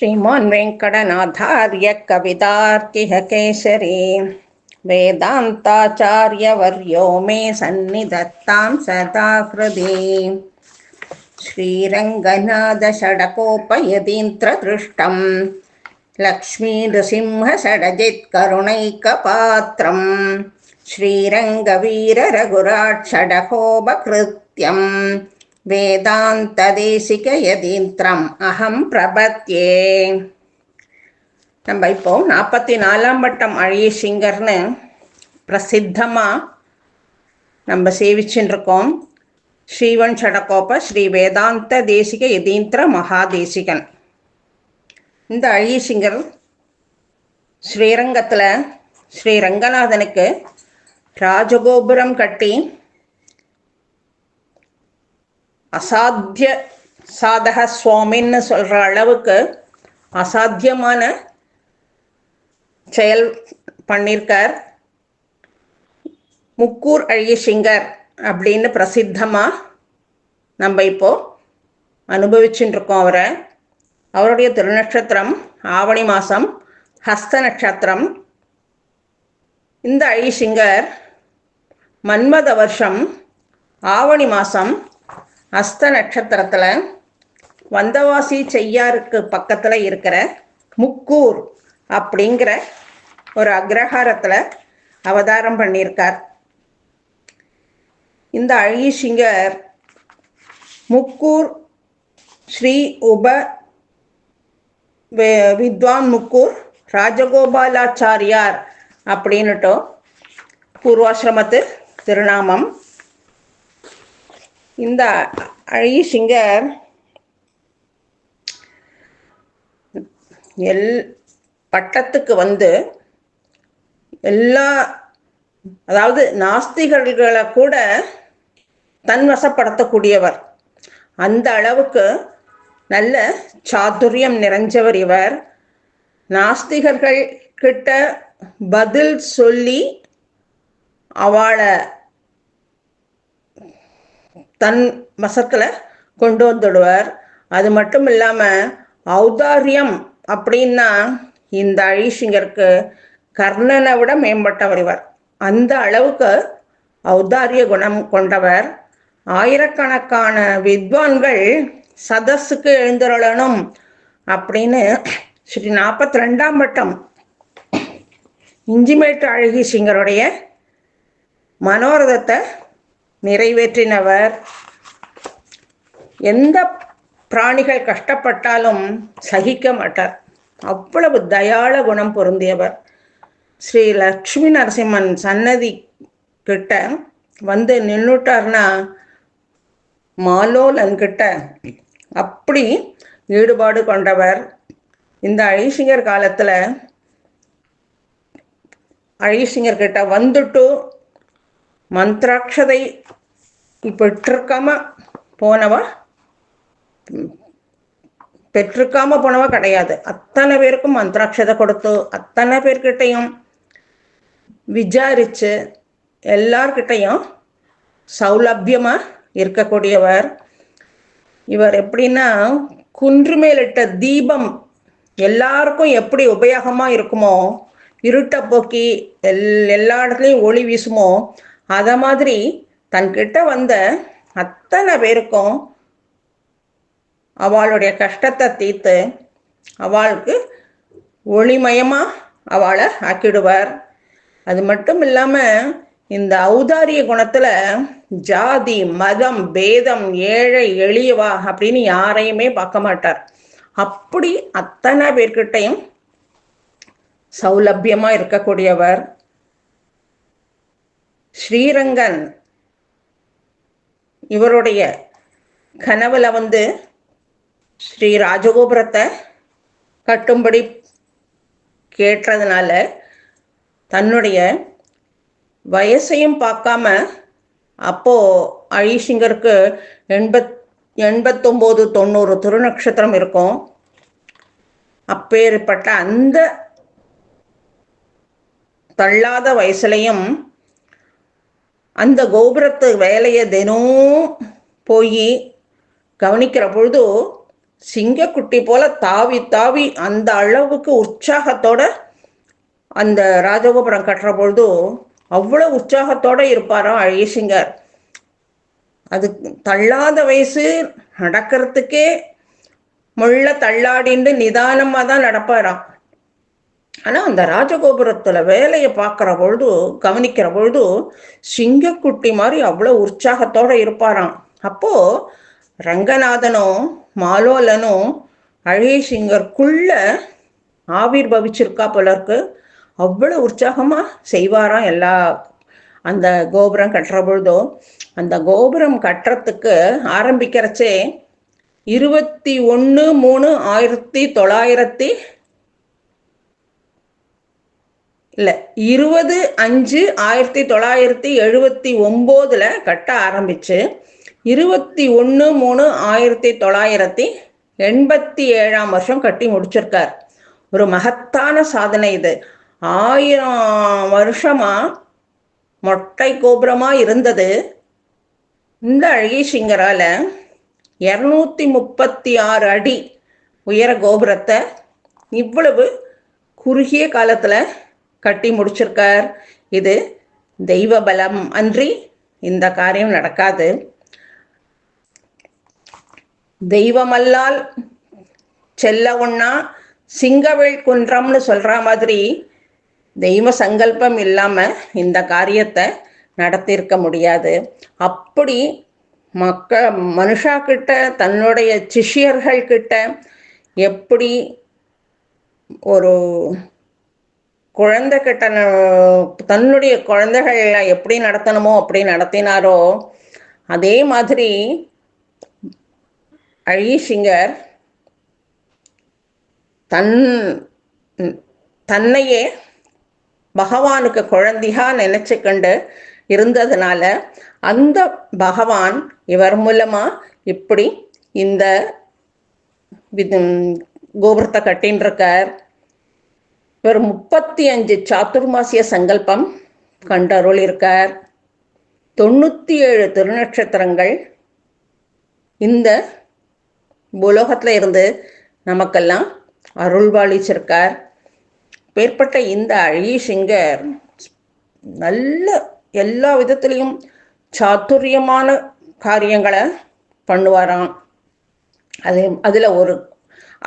श्रीमान् वेङ्कटनाथार्य कवितार्किह केसरी वेदान्ताचार्यवर्यो मे सन्निधत्तां सदा हृदि श्रीरङ्गनाथषडकोपयतीन्द्रदृष्टं लक्ष्मीनृसिंहषडजित्करुणैकपात्रं श्रीरङ्गवीररघुराट्षडकोपकृत्यम् வேதாந்ததேசிகயதீந்திரம். அகம் பிரபத்யே. நம்ம இப்போ நாற்பத்தி நாலாம் வட்டம் அழிய சிங்கர்னு பிரசித்தமாக நம்ம சேவிச்சுட்டு இருக்கோம் ஸ்ரீவன் சடகோப ஸ்ரீ வேதாந்த தேசிக யதீந்திர மகாதேசிகன். இந்த அழிய சிங்கர் ஸ்ரீரங்கத்தில் ஸ்ரீ ரங்கநாதனுக்கு ராஜகோபுரம் கட்டி அசாத்திய சாதக சுவாமின்னு சொல்கிற அளவுக்கு அசாத்தியமான செயல் பண்ணியிருக்கார் முக்கூர் அழியசிங்கர் அப்படின்னு பிரசித்தமாக நம்ம இப்போ அனுபவிச்சுட்டுருக்கோம் அவரை. அவருடைய திருநட்சத்திரம் ஆவணி மாதம் ஹஸ்த நட்சத்திரம் இந்த அழிசிங்கர் மன்மத வருஷம் ஆவணி மாதம் அஸ்த நட்சத்திரத்தில் வந்தவாசி செய்யாருக்கு பக்கத்தில் இருக்கிற முக்கூர் அப்படிங்கிற ஒரு அக்ரஹாரத்தில் அவதாரம் பண்ணியிருக்கார். இந்த அழகிசிங்கர் முக்கூர் ஸ்ரீ உப வித்வான் முக்கூர் ராஜகோபாலாச்சாரியார் அப்படின்னுட்டோ பூர்வாசிரமத்து திருநாமம். இந்த அழகி சிங்கர் எல் பட்டத்துக்கு வந்து எல்லா அதாவது நாஸ்திகர்களை கூட தன்வசப்படுத்தக்கூடியவர். அந்த அளவுக்கு நல்ல சாதுரியம் நிறைஞ்சவர் இவர். நாஸ்திகர்கள் கிட்ட பதில் சொல்லி அவளை தன் வசத்தில் கொண்டு வந்துடுவார். அது மட்டும் இல்லாமல் ஔதாரியம் அப்படின்னா இந்த அழிசிங்கருக்கு கர்ணனை விட மேம்பட்டவர் இவர். அந்த அளவுக்கு ஔதாரிய குணம் கொண்டவர். ஆயிரக்கணக்கான வித்வான்கள் சதஸுக்கு எழுந்துருளணும் அப்படின்னு ஸ்ரீ நாற்பத்தி ரெண்டாம் வட்டம் இஞ்சிமேட்டு அழகி சிங்கருடைய மனோரதத்தை நிறைவேற்றினவர். எந்த பிராணிகள் கஷ்டப்பட்டாலும் சகிக்க மாட்டார். அவ்வளவு தயாள குணம் பொருந்தியவர். ஸ்ரீ லக்ஷ்மி நரசிம்மன் சன்னதி கிட்ட வந்து நின்றுட்டார்னா மாலோலன் கிட்ட அப்படி ஈடுபாடு கொண்டவர். இந்த அழிசிங்கர் காலத்தில் அழிசிங்கர் கிட்ட வந்துட்டு மந்திராட்சதை பெற்றிருக்காம போனவ பெற்றிருக்காம போனவ கிடையாது. அத்தனை பேருக்கும் மந்திராட்சதை கொடுத்து அத்தனை பேர்கிட்டையும் விசாரிச்சு எல்லார்கிட்டையும் சௌலபியமாக இருக்கக்கூடியவர். இவர் எப்படின்னா குன்று மேலிட்ட தீபம் எல்லாருக்கும் எப்படி உபயோகமாக இருக்குமோ இருட்டை போக்கி எல் எல்லா இடத்துலையும் ஒளி வீசுமோ அதை மாதிரி தன்கிட்ட வந்த அத்தனை பேருக்கும் அவளுடைய கஷ்டத்தை தீர்த்து அவளுக்கு ஒளிமயமாக அவளை ஆக்கிடுவார். அது மட்டும் இல்லாமல் இந்த ஔதாரிய குணத்தில் ஜாதி மதம் பேதம் ஏழை எளியவா அப்படின்னு யாரையுமே பார்க்க மாட்டார். அப்படி அத்தனை பேர்கிட்டையும் சௌலபியமா இருக்கக்கூடியவர். ஸ்ரீரங்கன் இவருடைய கனவுல வந்து ஸ்ரீ ராஜகோபுரத்தை கட்டும்படி கேட்டதுனால தன்னுடைய வயசையும் பார்க்காம அப்போ அழிசிங்கருக்கு எண்பத் எண்பத்தொம்போது தொண்ணூறு திருநக்ஷத்திரம் இருக்கும். அப்பேற்பட்ட அந்த தள்ளாத வயசுலையும் அந்த கோபுரத்து வேலையை தினம் போய் கவனிக்கிற பொழுது சிங்கக்குட்டி போல தாவி தாவி அந்த அளவுக்கு உற்சாகத்தோட அந்த ராஜகோபுரம் கட்டுற பொழுது அவ்வளோ உற்சாகத்தோட இருப்பாராம் அழகிசிங்கர் அது தள்ளாத வயசு நடக்கிறதுக்கே முள்ள தள்ளாடிண்டு நிதானமாக தான் நடப்பாராம். ஆனால் அந்த ராஜகோபுரத்தில் வேலையை பார்க்குற பொழுது கவனிக்கிற பொழுது சிங்கக்குட்டி மாதிரி அவ்வளோ உற்சாகத்தோடு இருப்பாராம். அப்போது ரங்கநாதனும் மாலோலனும் அழகி சிங்கருக்குள்ள ஆவிர் பவிச்சிருக்கா போல இருக்கு அவ்வளோ உற்சாகமாக செய்வாராம் எல்லா அந்த கோபுரம் கட்டுற பொழுதோ. அந்த கோபுரம் கட்டுறதுக்கு ஆரம்பிக்கிறச்சே இருபத்தி ஒன்று மூணு ஆயிரத்தி தொள்ளாயிரத்தி இல்லை இருபது அஞ்சு ஆயிரத்தி தொள்ளாயிரத்தி எழுபத்தி ஒம்போதில் கட்ட ஆரம்பிச்சு இருபத்தி ஒன்று மூணு ஆயிரத்தி தொள்ளாயிரத்தி எண்பத்தி ஏழாம் வருஷம் கட்டி முடிச்சிருக்கார். ஒரு மகத்தான சாதனை இது. ஆயிரம் வருஷமா மொட்டை கோபுரமாக இருந்தது. இந்த அழகி சிங்கரால் இரநூத்தி முப்பத்தி ஆறு அடி உயர கோபுரத்தை இவ்வளவு குறுகிய காலத்தில் கட்டி முடிச்சிருக்கார். இது தெய்வ பலம் அன்றி இந்த காரியம் நடக்காது. தெய்வமல்லால் செல்ல ஒன்னா சிங்கவிழ் குன்றம்னு சொல்ற மாதிரி தெய்வ சங்கல்பம் இல்லாம இந்த காரியத்தை நடத்தியிருக்க முடியாது. அப்படி மக்க மனுஷா கிட்ட தன்னுடைய சிஷியர்கள் கிட்ட எப்படி ஒரு குழந்தை கிட்ட தன்னுடைய குழந்தைகள் எப்படி நடத்தணுமோ அப்படி நடத்தினாரோ அதே மாதிரி அழகிசிங்கர் தன் தன்னையே பகவானுக்கு குழந்தையா நினைச்சுக்கண்டு இருந்ததுனால அந்த பகவான் இவர் மூலமா இப்படி இந்த கோபுரத்தை கட்டின்னு இருக்கார். இவர் முப்பத்தி அஞ்சு சாத்துர்மாசிய சங்கல்பம் கண்டருள் இருக்கார். தொண்ணூற்றி ஏழு திருநட்சத்திரங்கள் இந்த உலோகத்தில் இருந்து நமக்கெல்லாம் அருள்வாளிச்சிருக்கார். பேர்பட்ட இந்த அழகி சிங்கர் நல்ல எல்லா விதத்துலேயும் சாத்துரியமான காரியங்களை பண்ணுவாராம். அதே அதில் ஒரு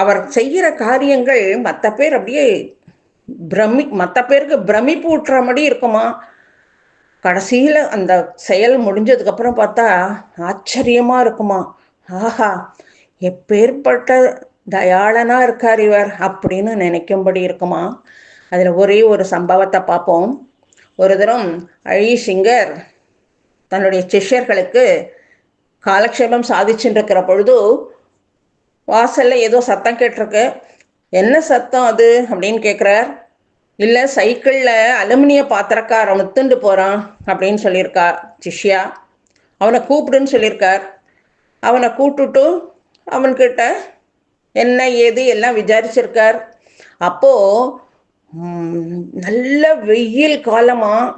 அவர் செய்கிற காரியங்கள் மற்ற பேர் அப்படியே பிரமி மற்ற பேருக்கு பிரமிப்பு ஊட்டுற மாதிரி இருக்குமா? கடைசியில் அந்த செயல் முடிஞ்சதுக்கப்புறம் பார்த்தா ஆச்சரியமாக இருக்குமா? ஆஹா எப்பேற்பட்ட தயாளனாக இருக்கார் இவர் அப்படின்னு நினைக்கும்படி இருக்குமா? அதில் ஒரே ஒரு சம்பவத்தை பார்ப்போம். ஒரு தரம் அழி சிங்கர் தன்னுடைய சிஷ்யர்களுக்கு காலக்ஷேபம் சாதிச்சுட்டுருக்கிற பொழுது வாசலில் ஏதோ சத்தம் கேட்டிருக்கு. என்ன சத்தம் அது? அப்படின்னு கேட்குறார் இல்லை சைக்கிளில் அலுமினிய பாத்திரக்காரன் முத்துண்டு போகிறான் அப்படின்னு சொல்லியிருக்கா சிஷ்யா. அவனை கூப்பிடுன்னு சொல்லியிருக்கார். அவனை கூப்பிட்டுட்டு அவன்கிட்ட என்ன ஏது எல்லாம் விசாரிச்சிருக்கார். அப்போது நல்ல வெயில் காலமாக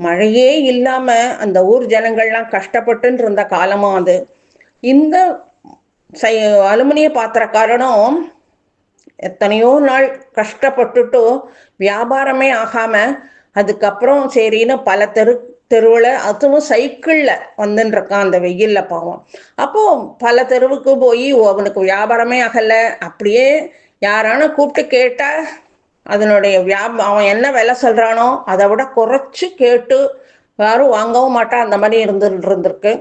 மழையே இல்லாமல் அந்த ஊர் ஜனங்கள்லாம் கஷ்டப்பட்டுன்னு இருந்த காலமாக அது? இந்த சை அலுமினிய பாத்திரக்காரனும் எத்தனையோ நாள் கஷ்டப்பட்டுட்டு வியாபாரமே ஆகாம அதுக்கப்புறம் சரின்னு பல தெரு தெருவில் அதுவும் சைக்கிளில் வந்துட்டுருக்கான் அந்த வெயிலில் பாவம். அப்போது பல தெருவுக்கு போய் அவனுக்கு வியாபாரமே ஆகலை. அப்படியே யாரான கூப்பிட்டு கேட்டால் அதனுடைய வியாப அவன் என்ன விலை சொல்கிறானோ அதை விட குறைச்சி கேட்டு யாரும் வாங்கவும் மாட்டான். அந்த மாதிரி இருந்து இருந்திருக்கு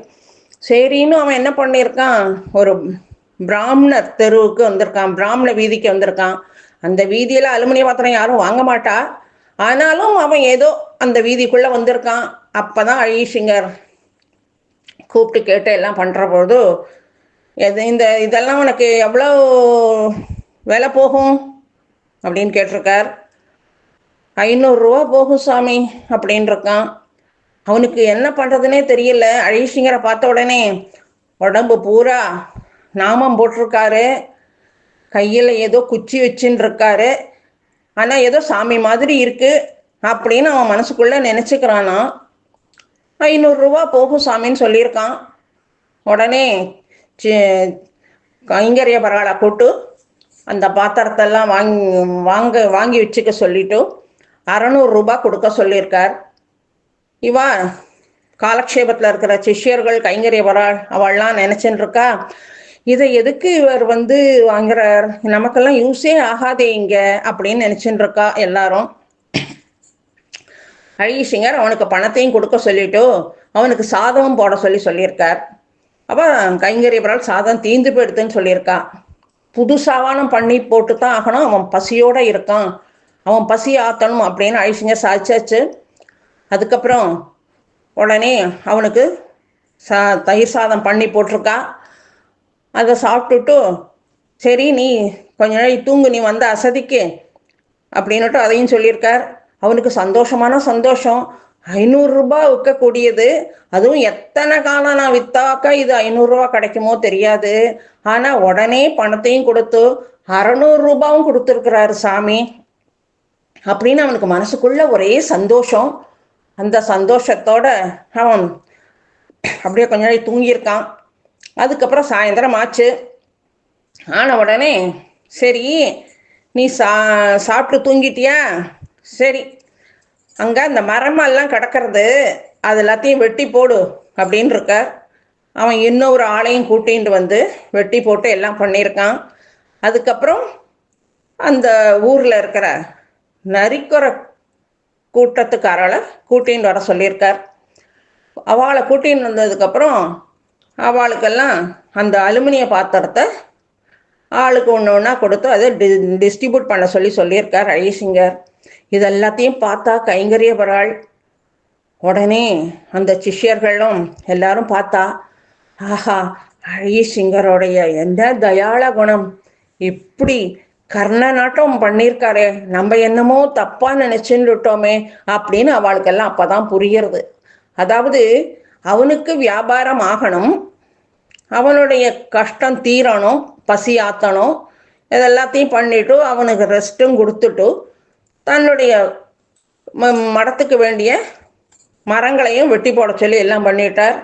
சரின்னு அவன் என்ன பண்ணியிருக்கான் ஒரு பிராமணர் தெருவுக்கு வந்திருக்கான் பிராமண வீதிக்கு வந்திருக்கான். அந்த வீதியில் அலுமினிய பாத்திரம் யாரும் வாங்க மாட்டா. ஆனாலும் அவன் ஏதோ அந்த வீதிக்குள்ளே வந்திருக்கான். அப்போ தான் அழீஷிங்கர் கூப்பிட்டு கேட்டு எல்லாம் பண்ணுற பொழுது எது இந்த இதெல்லாம் உனக்கு எவ்வளோ விலை போகும்? அப்படின்னு கேட்டிருக்கார். ஐநூறுரூவா போகும் சாமி அப்படின்னு இருக்கான். அவனுக்கு என்ன பண்ணுறதுனே தெரியல. அழீஷிங்கரை பார்த்த உடனே உடம்பு பூரா நாமம் போட்டிருக்காரு. கையில் ஏதோ குச்சி வச்சுன்னு இருக்காரு ஆனால் ஏதோ சாமி மாதிரி இருக்கு அப்படின்னு அவன் மனசுக்குள்ளே நினச்சிக்கிறானா? ஐநூறுரூவா போகும் சாமின்னு சொல்லியிருக்கான். உடனே கைங்கரிய பரவாயில்ல கூட்டு அந்த பாத்திரத்தெல்லாம் வாங்கி வாங்க வாங்கி வச்சுக்க சொல்லிட்டு அறநூறுரூபா கொடுக்க சொல்லியிருக்கார். இவா காலக்ஷேபத்தில் இருக்கிற சிஷ்யர்கள் கைங்கரிய வராள் அவள்லாம் நினச்சின்னு இருக்கா இதை எதுக்கு இவர் வந்து வாங்குறார்? நமக்கெல்லாம் யூஸே ஆகாதே இங்க அப்படின்னு நினைச்சுட்டு இருக்கா எல்லாரும். அழகிசிங்கர் அவனுக்கு பணத்தையும் கொடுக்க சொல்லிட்டு அவனுக்கு சாதமும் போட சொல்லி சொல்லியிருக்கார். அப்போ கைங்கரியவரால் சாதம் தீந்து போயிடுதுன்னு சொல்லியிருக்கா. புது சாவானம் பண்ணி போட்டு தான் ஆகணும். அவன் பசியோட இருக்கான். அவன் பசி ஆத்தணும் அப்படின்னு அழிசிங்க சாய்ச்சாச்சு அதுக்கப்புறம் உடனே அவனுக்கு சா தயிர் சாதம் பண்ணி போட்டிருக்கா. அதை சாப்பிட்டுட்டு சரி நீ கொஞ்ச நாள் தூங்கு நீ வந்த அசதிக்கு அப்படின்னுட்டு அதையும் சொல்லியிருக்கார். அவனுக்கு சந்தோஷமான சந்தோஷம். ஐநூறுரூபா விற்கக்கூடியது. அதுவும் எத்தனை காலம் நான் வித்தாக்கா இது ஐநூறுரூவா கிடைக்குமோ தெரியாது. ஆனால் உடனே பணத்தையும் கொடுத்து அறநூறுரூபாவும் கொடுத்துருக்குறாரு கொடுத்துருக்கிறாரு சாமி. அப்படின்னு அவனுக்கு மனசுக்குள்ள ஒரே சந்தோஷம். அந்த சந்தோஷத்தோட அவன் அப்படியே கொஞ்ச நாள் தூங்கியிருக்கான். அதுக்கப்புறம் சாயந்தரம் ஆச்சு. ஆன உடனே சரி நீ சா சாப்பிட்டு தூங்கிட்டியா? சரி அங்கே அந்த மரமெல்லாம் கிடக்கிறது அது எல்லாத்தையும் வெட்டி போடு அப்படின்னு இருக்க அவன் இன்னொரு ஆளையும் கூட்டிகிட்டு வந்து வெட்டி போட்டு எல்லாம் பண்ணியிருக்கான். அதுக்கப்புறம் அந்த ஊரில் இருக்கிற நரிக்குற கூட்டத்துக்காரளை கூட்டின்னு வர சொல்லியிருக்கார். அவளை கூட்டின்னு வந்ததுக்கப்புறம் அவளுக்கெல்லாம் அந்த அலுமினிய பாத்திரத்தை ஆளுக்கு ஒன்று ஒன்றா கொடுத்து அதை டி டிஸ்ட்ரிபியூட் பண்ண சொல்லி சொல்லியிருக்கார் அழிசிங்கர். இது எல்லாத்தையும் பார்த்தா கைங்கரியவராள். உடனே அந்த சிஷ்யர்களும் எல்லாரும் பார்த்தா ஆஹா அழகிசிங்கருடைய எந்த தயாள குணம்? இப்படி கர்ணநாட்டம் பண்ணியிருக்காரே. நம்ம என்னமோ தப்பாக நினச்சின்னு விட்டோமே அப்படின்னு அவளுக்கெல்லாம் அப்பதான் புரியறது அதாவது அவனுக்கு வியாபாரம் ஆகணும். அவனுடைய கஷ்டம் தீரணும் பசி ஆத்தணும் இதெல்லாத்தையும் பண்ணிவிட்டு அவனுக்கு ரெஸ்ட்டும் கொடுத்துட்டு தன்னுடைய மடத்துக்கு வேண்டிய மரங்களையும் வெட்டி போட சொல்லி எல்லாம் பண்ணிட்டார்.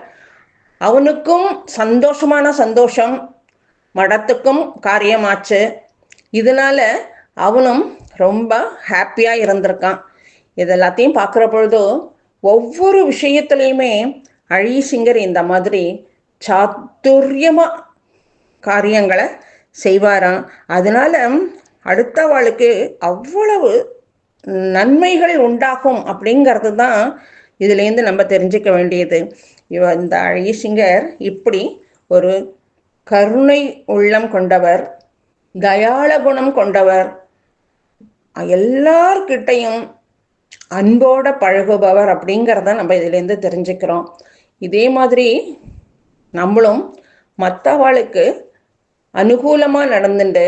அவனுக்கும் சந்தோஷமான சந்தோஷம். மடத்துக்கும் காரியமாச்சு. இதனால அவனும் ரொம்ப ஹாப்பியாக இருந்திருக்கான். இதெல்லாத்தையும் பார்க்குற பொழுது ஒவ்வொரு விஷயத்துலையுமே அழீசிங்கர் இந்த மாதிரி சாத்துரியமாக காரியங்களை செய்வாராம். அதனால அடுத்த அவ்வளவு நன்மைகள் உண்டாகும் அப்படிங்கிறது தான் இதுலேருந்து நம்ம தெரிஞ்சுக்க வேண்டியது. இவ இந்த அழகிசிங்கர் இப்படி ஒரு கருணை உள்ளம் கொண்டவர் தயாள குணம் கொண்டவர். எல்லார்கிட்டையும் அன்போட பழகுபவர் அப்படிங்கிறத நம்ம இதுலேருந்து தெரிஞ்சுக்கிறோம். இதே மாதிரி நம்மளும் மற்றவாளுக்கு அனுகூலமாக நடந்துட்டு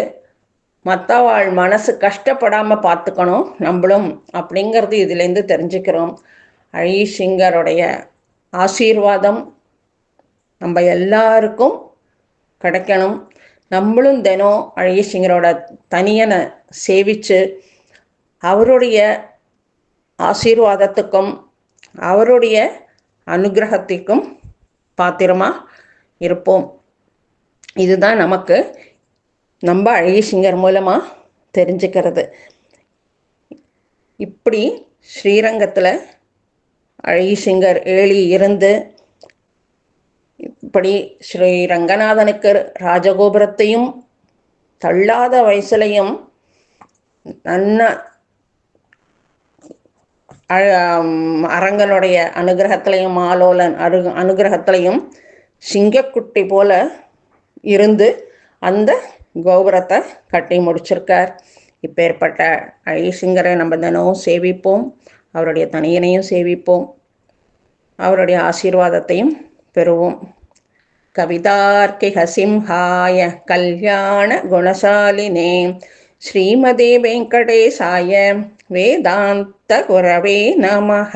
மற்றவாள் மனசு கஷ்டப்படாமல் பார்த்துக்கணும் நம்மளும் அப்படிங்கிறது இதுலேருந்து தெரிஞ்சுக்கிறோம். அழீஷிங்கருடைய ஆசீர்வாதம் நம்ம எல்லாருக்கும் கிடைக்கணும். நம்மளும் தினம் அழகிசிங்கரோட தனியனை சேவித்து அவருடைய ஆசீர்வாதத்துக்கும் அவருடைய அனுகிரகத்திற்கும் பாத்திரமாக இருப்போம். இதுதான் நமக்கு நம்ம அழகிசிங்கர் மூலமாக தெரிஞ்சுக்கிறது. இப்படி ஸ்ரீரங்கத்தில் அழகி சிங்கர் ஏழி இருந்து இப்படி ஸ்ரீ ரங்கநாதனுக்கு ராஜகோபுரத்தையும் தள்ளாத வயசுலையும் நன்ன அரங்கனுடைய அனுகிரகத்திலையும் மாலோலன் அரு அனுகிரகத்திலையும் சிங்கக்குட்டி போல இருந்து அந்த கோபுரத்தை கட்டி முடிச்சிருக்கார். இப்பேற்பட்ட ஐசிங்கரை நம்ம தினமும் சேவிப்போம். அவருடைய தனியனையும் சேவிப்போம். அவருடைய ஆசீர்வாதத்தையும் பெறுவோம். கவிதார்க்கிக சிம்ஹாய கல்யாண குணசாலினே ஸ்ரீமதி வெங்கடேசாய. வேதாந்த குரவே நமக.